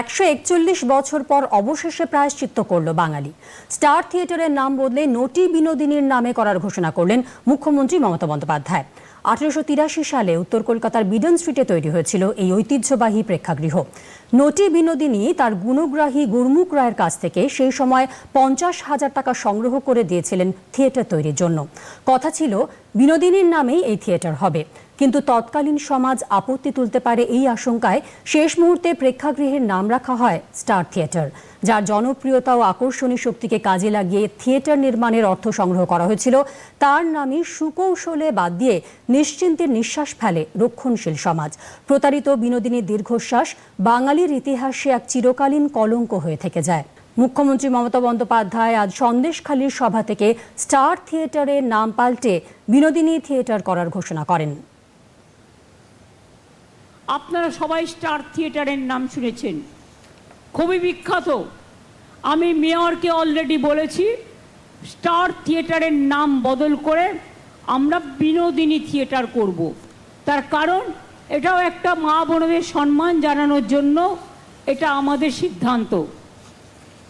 একশো একচল্লিশ বছর পর অবশেষে প্রায়শ্চিত্ত করল বাঙালি। স্টার থিয়েটারের নাম বদলে নটি বিনোদিনীর নামে করার ঘোষণা করলেন মুখ্যমন্ত্রী মমতা বন্দ্যোপাধ্যায়। আঠেরোশো তিরাশি সালে উত্তর কলকাতার বিডন স্ট্রিটে তৈরি হয়েছিল এই ঐতিহ্যবাহী প্রেক্ষাগৃহ। নটি বিনোদিনী তার গুণগ্রাহী গুরমুখ রায়ের কাছ থেকে সেই সময় পঞ্চাশ হাজার টাকা সংগ্রহ করে দিয়েছিলেন থিয়েটার তৈরির জন্য। কথা ছিল, বিনোদিনীর নামেই এই থিয়েটার হবে। কিন্তু তৎকালীন সমাজ আপত্তি তুলতে পারে এই আশঙ্কায় শেষ মুহূর্তে প্রেক্ষাগৃহের নাম রাখা হয় স্টার থিয়েটার, যার জনপ্রিয়তা ও আকর্ষণী শক্তিকে কাজে লাগিয়ে থিয়েটার নির্মাণের অর্থ সংগ্রহ করা হয়েছিল। তার নামই সুকৌশলে বাদ দিয়ে নিশ্চিন্তের নিঃশ্বাস ফেলে রক্ষণশীল সমাজ। প্রতারিত বিনোদিনীর দীর্ঘশ্বাস বাঙালির ইতিহাসে এক চিরকালীন কলঙ্ক হয়ে থেকে যায়। মুখ্যমন্ত্রী মমতা বন্দ্যোপাধ্যায় আজ সন্দেশখালীর সভা থেকে স্টার থিয়েটারের নাম পাল্টে বিনোদিনী থিয়েটার করার ঘোষণা করেন। আপনারা সবাই স্টার থিয়েটারের নাম শুনেছেন। খুবই বিখ্যাত। আমি মেয়রকে অলরেডি বলেছি, স্টার থিয়েটারের নাম বদল করে আমরা বিনোদিনী থিয়েটার করব। তার কারণ এটাও একটা মা বোনদের সম্মান জানানোর জন্য এটা আমাদের সিদ্ধান্ত।